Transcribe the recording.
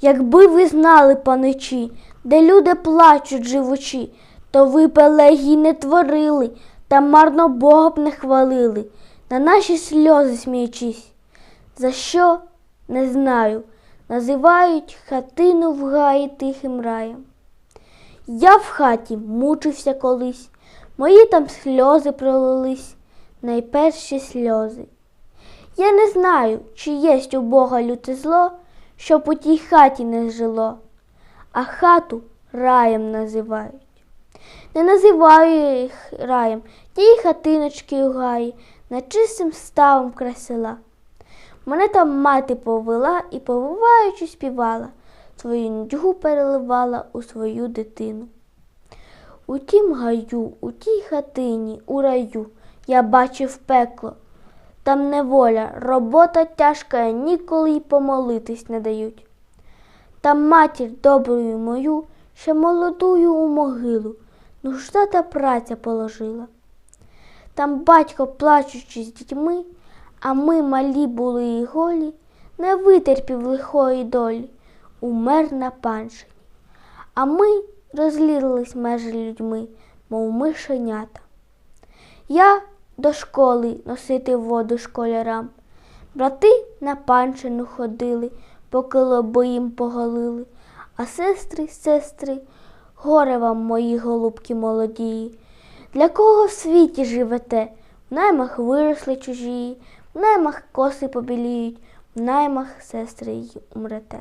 Якби ви знали, паничі, де люди плачуть живучі, то ви б не творили, та марно Бога б не хвалили, на наші сльози сміючись. За що? Не знаю. Називають хатину в гаї тихим раєм. Я в хаті мучився колись, мої там сльози пролились, найперші сльози. Я не знаю, чи єсть у Бога люте зло, щоб у тій хаті не жило, а хату раєм називають. Не називаю їх раєм, ті хатиночки у гаї, над чистим ставом край села. Мене там мати повела і, повиваючи, співала, свою нудьгу переливала у свою дитину. У тім гаю, у тій хатині, у раю я бачив пекло. Там неволя, робота тяжка, ніколи й помолитись не дають. Там матір доброю мою, ще молодую у могилу, нужда та праця положила. Там батько, плачучи з дітьми, а ми малі були і голі, не витерпів лихої долі, умер на паншині. А ми розлілись межі людьми, мов мишенята. Я до школи носити воду школярам. Брати на паншину ходили, поки лоби їм поголили, а сестри, сестри, горе вам, мої голубки молодії. Для кого в світі живете? В наймах виросли чужі, в наймах коси побіліють, в наймах сестри й умрете.